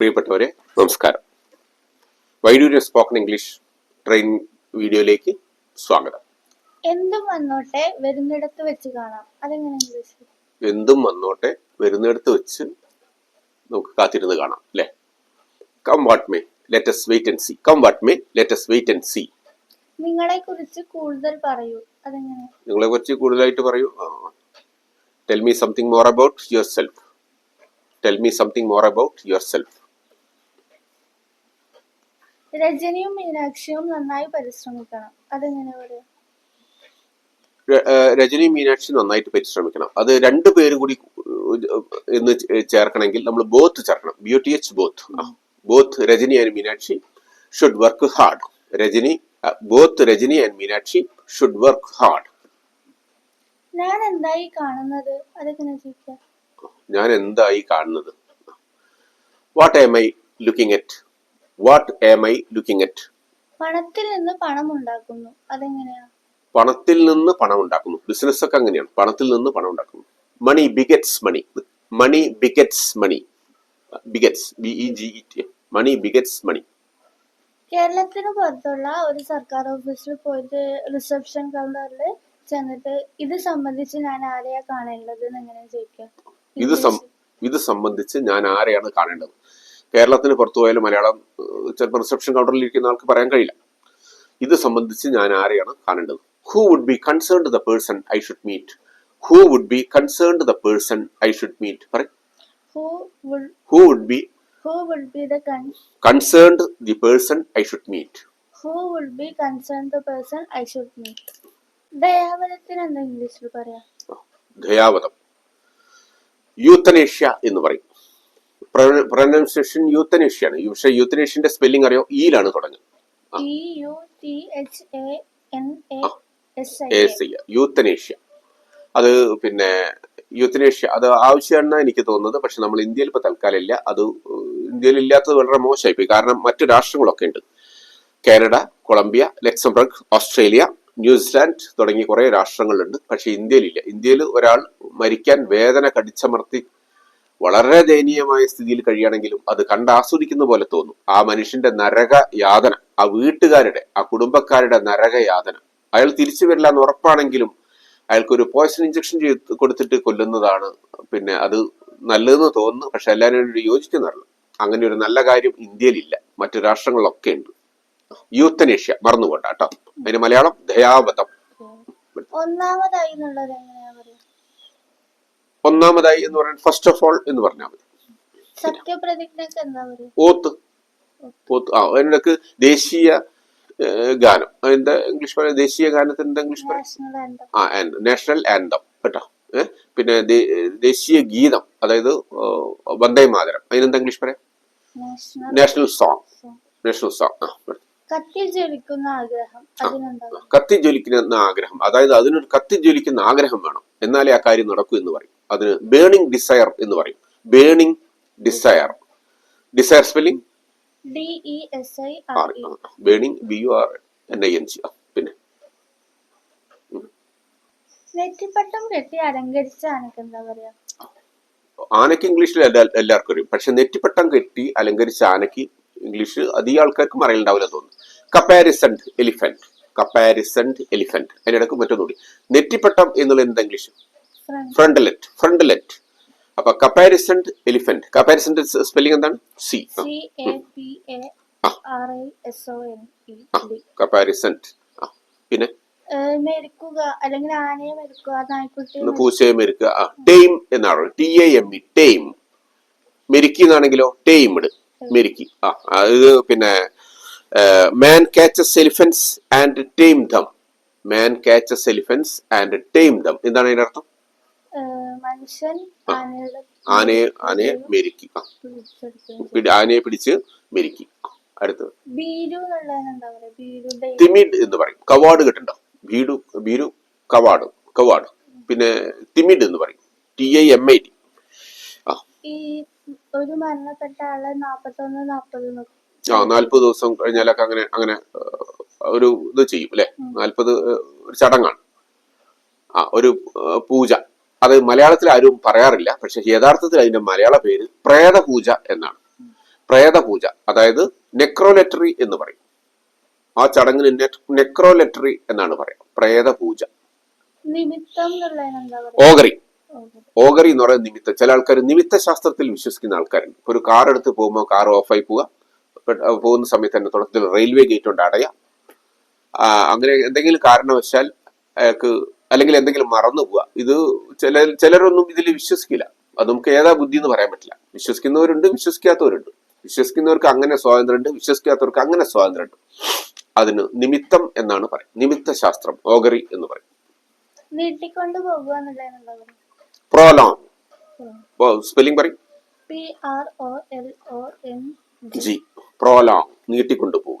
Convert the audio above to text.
പ്രിയപ്പെട്ടവരെ നമസ്കാരം. Vaidurya spoken English train വീഡിയോയിലേക്ക് സ്വാഗതം. എന്തും വന്നോട്ടെ വരുന്നിടത്ത് വെച്ച് കാണാം. അതെങ്ങനെ ഇംഗ്ലീഷിൽ എന്തും വന്നോട്ടെ വരുന്നിടത്ത് വെച്ച് നമുക്ക് കാത്തിരുന്ന് കാണാം അല്ലേ? Come what may let's wait and see come what may let's wait and see നിങ്ങളെ കുറിച്ച് കൂടുതൽ പറയൂ. അതെങ്ങനെ? നിങ്ങളെ കുറിച്ച് കൂടുതലായിട്ട് പറയൂ? Tell me something more about yourself tell me something more about yourself രജനിയും മീനാക്ഷിയും നന്നായി പരിശ്രമിക്കണം. അതെങ്ങനെ പറയാം? രജനി മീനാക്ഷി നന്നായിട്ട് പരിശ്രമിക്കണം. അത് രണ്ടു പേരും കൂടി എന്ന് ചേർക്കണമെങ്കിൽ നമ്മൾ ബോത്ത് ചേർക്കണം. B T H both both Rajini and Meenakshi should work hard Rajini both Rajini and Meenakshi should work hard ഞാൻ എന്തായി കാണുന്നത്? ഞാൻ എന്തായി കാണുന്നത്? What I I looking at what am I looking at പണത്തിൽ നിന്ന് പണം ഉണ്ടാക്കുന്നു. അതെങ്ങനെയാ? പണത്തിൽ നിന്ന് പണം ഉണ്ടാക്കുന്നു. ബിസിനസ് ഒക്കെ അങ്ങനെയാണ്. പണത്തിൽ നിന്ന് പണം ഉണ്ടാക്കുന്നു. Money begets money money begets money begets B E G E T money begets money കേരളത്തിന് പുറത്തുള്ള ഒരു സർക്കാർ ഓഫീസിൽ പോയിട്ട് റിസപ്ഷൻ കൗണ്ടറിൽ ചെന്നിട്ട് ഇത് സംബന്ധിച്ച് ഞാൻ ആരെയാ കാണേണ്ടത് എന്ന് എങ്ങനെ ചോദിക്കാം ഇത് ഇത് സംബന്ധിച്ച് ഞാൻ ആരെയാണ് കാണേണ്ടത്? കേരളത്തിന് പുറത്തു പോയാലും മലയാളം ചിലപ്പോൾ റിസപ്ഷൻ കൗണ്ടറിൽ ഇരിക്കുന്ന ആൾക്ക് പറയാൻ കഴിയില്ല. ഇത് സംബന്ധിച്ച് ഞാൻ ആരെയാണ് കാണേണ്ടത്? Who would be concerned the person I should meet who would be concerned the person I should meet പറയും. Who would be Who would be the con concerned the person I should meet Who would be concerned the person I should meet? എന്താ ഇംഗ്ലീഷിൽ പറയാ? ദയാവതം. Euthanasia എന്ന് പറയും. Pronunciation യൂത്തനേഷ്യയാണ് പക്ഷെ യൂത്തനേഷ്യന്റെ spelling അറിയോ? ഈയിലാണ് തുടങ്ങുന്നത്. Euthanasia അത് പിന്നെ യൂത്തനേഷ്യ അത് ആവശ്യമാണെന്നാണ് എനിക്ക് തോന്നുന്നത്. പക്ഷെ നമ്മൾ ഇന്ത്യയിൽ ഇപ്പൊ തൽക്കാലം ഇല്ല അത് ഇന്ത്യയിൽ ഇല്ലാത്തത് വളരെ മോശമായിപ്പോയി. കാരണം മറ്റു രാഷ്ട്രങ്ങളൊക്കെ ഉണ്ട്. Canada Colombia Luxembourg Australia New Zealand തുടങ്ങിയ കുറെ രാഷ്ട്രങ്ങളുണ്ട്. പക്ഷെ ഇന്ത്യയിലില്ല. ഇന്ത്യയിൽ ഒരാൾ മരിക്കാൻ വേദന കടിച്ചമർത്തി വളരെ ദയനീയമായ സ്ഥിതിയിൽ കഴിയുകയാണെങ്കിലും അത് കണ്ട് ആസ്വദിക്കുന്ന പോലെ തോന്നും. ആ മനുഷ്യന്റെ നരക യാതന ആ വീട്ടുകാരുടെ ആ കുടുംബക്കാരുടെ നരക യാതന. അയാൾ തിരിച്ചു വരില്ല എന്ന് ഉറപ്പാണെങ്കിലും അയാൾക്കൊരു പോയ്സൺ ഇഞ്ചക്ഷൻ ചെയ്ത് കൊടുത്തിട്ട് കൊല്ലുന്നതാണ്. പിന്നെ അത് നല്ലതെന്ന് തോന്നുന്നു പക്ഷെ എല്ലാവരും യോജിക്കുന്നതല്ല അങ്ങനെ ഒരു നല്ല കാര്യം ഇന്ത്യയിലില്ല മറ്റു രാഷ്ട്രങ്ങളിലൊക്കെ ഉണ്ട്. യൂത്തനേഷ്യ മറന്നുകൊണ്ട കേട്ടോ. അതിന് മലയാളം ദയാവതം. ഒന്നാമതായി എങ്ങനെയാ പറയാ ഒന്നാമതായി എന്ന് പറയുന്നത് ഫസ്റ്റ് ഓഫ് ഓൾ എന്ന് പറഞ്ഞാൽ മതി. ഓത്ത് ഓത്ത് ആ അതിനിടക്ക് ദേശീയ ഗാനം. അതിന്റെ ഇംഗ്ലീഷ് പറയാം ദേശീയ ഗാനത്തിന് എന്താ ഇംഗ്ലീഷ് പറയാം ആ നാഷണൽ ആന്തം കേട്ടോ? ഏഹ് പിന്നെ ദേശീയ ഗീതം. അതായത് വന്ദേ മാതരം. അതിനെന്താ ഇംഗ്ലീഷ് പറയാം? നാഷണൽ സോങ് നാഷണൽ സോങ് ആ. കത്തി ജ്വലിക്കുന്ന ആഗ്രഹം അതിനെന്താ കത്തി ജ്വലിക്കുന്ന ആഗ്രഹം. അതായത് അതിനൊരു കത്തി ജ്വലിക്കുന്ന ആഗ്രഹം വേണം. എന്നാലേ ആ കാര്യം നടക്കൂ എന്ന് പറയും. അതിന് ബേണിംഗ് ഡിസയർ എന്ന് പറയും. Burning desire desire spelling burning B U R N I N G പിന്നെ. നെറ്റിപ്പട്ടം കെട്ടി അലങ്കരിച്ച ആനക്ക് എന്താ പറയാ? ആനക്ക് ഇംഗ്ലീഷിൽ എല്ലാവർക്കും അറിയും. പക്ഷെ നെറ്റിപ്പട്ടം കെട്ടി അലങ്കരിച്ച ആനയ്ക്ക് ഇംഗ്ലീഷ് അധികം ആൾക്കാർക്കും അറിയണ്ടാവില്ല തോന്നുന്നു. കപ്പാരിസൺഡ് എലിഫന്റ് കപ്പാരിസൺഡ് എലിഫന്റ് അതിനിടക്ക് മറ്റൊന്നുകൂടി നെറ്റിപ്പട്ടം എന്നുള്ള എന്താ ഇംഗ്ലീഷ് ഫ്രണ്ട്ലെറ്റ് ഫ്രണ്ട്ലെറ്റ് അപ്പൊ കപ്പാരിസൺഡ് എലിഫന്റ് കപ്പാരിസന്റെ സ്പെല്ലിംഗ് എന്താണ്? സി കപ്പാരിസൺഡ് പിന്നെ? മെരുക്കുക. അല്ലെങ്കിൽ ആനയെ മെരുക്കുക. പൂച്ചയെ മെരുക്കുക. ടേം എന്നാണ്. T A M E tame മെരുക്കി എന്നാണെങ്കിലോ? ടെയിംഡ് മെരുക്കി ആ അത് പിന്നെ man catches elephants and tame them man catches elephants and tame them എന്താണ് അതിന്റെ അർത്ഥം? മനുഷ്യൻ ആനയെ ആനയെ മെരുക്കി. ആനയെ പിടിച്ച് മെരുക്കി. അടുത്തത്. ബീരു തിമിഡ് എന്ന് പറയും. കവാട് കേട്ടുണ്ടോ ഭീഡു ഭീരു കവാട് കവാട്. പിന്നെ തിമിഡ് എന്ന് പറയും. T I M I T ഈ ഒരു മരണപ്പെട്ട ആളെ നാപ്പത്തൊന്ന് നാപ്പത് ആ നാല്പത് ദിവസം കഴിഞ്ഞാലൊക്കെ അങ്ങനെ അങ്ങനെ ഒരു ഇത് ചെയ്യും അല്ലെ? നാല്പത് ഒരു ചടങ്ങാണ്. ആ ഒരു പൂജ. അത് മലയാളത്തിൽ ആരും പറയാറില്ല പക്ഷെ യഥാർത്ഥത്തിൽ അതിന്റെ മലയാള പേര് പ്രേത പൂജ എന്നാണ്. പ്രേതപൂജ അതായത് നെക്രോലെറ്ററി എന്ന് പറയും. ആ ചടങ്ങിന് നെക്രോലെറ്ററി എന്നാണ് പറയാം. പ്രേതപൂജ. ഓഗറി. ഓഗറി എന്ന് പറയുന്ന നിമിത്തം ചില ആൾക്കാർ നിമിത്ത ശാസ്ത്രത്തിൽ വിശ്വസിക്കുന്ന ആൾക്കാരുണ്ട്. ഇപ്പൊ ഒരു കാർ എടുത്ത് പോകുമ്പോൾ കാർ ഓഫായി പോവുക. പോകുന്ന സമയത്ത് തന്നെ തുടക്കത്തിൽ റെയിൽവേ ഗേറ്റ് കൊണ്ട് അടയാം. അങ്ങനെ എന്തെങ്കിലും കാരണവശാൽ അയാൾക്ക് അല്ലെങ്കിൽ എന്തെങ്കിലും മറന്നു പോവുക. ഇത് ചില ചിലരൊന്നും ഇതിൽ വിശ്വസിക്കില്ല. അത് നമുക്ക് ഏതാ ബുദ്ധി എന്ന് പറയാൻ പറ്റില്ല. വിശ്വസിക്കുന്നവരുണ്ട് വിശ്വസിക്കാത്തവരുണ്ട്. വിശ്വസിക്കുന്നവർക്ക് അങ്ങനെ സ്വാതന്ത്ര്യമുണ്ട് വിശ്വസിക്കാത്തവർക്ക് അങ്ങനെ സ്വാതന്ത്ര്യമുണ്ട്. അതിന് നിമിത്തം എന്നാണ് പറയും നിമിത്ത ശാസ്ത്രം ഓഗറി എന്ന് പറയും. നീട്ടിക്കൊണ്ട് പോകുക പ്രോലോങ് സ്പെല്ലിംഗ് പറയും. P R O L O N G prolong നീട്ടിക്കൊണ്ടു പോവുക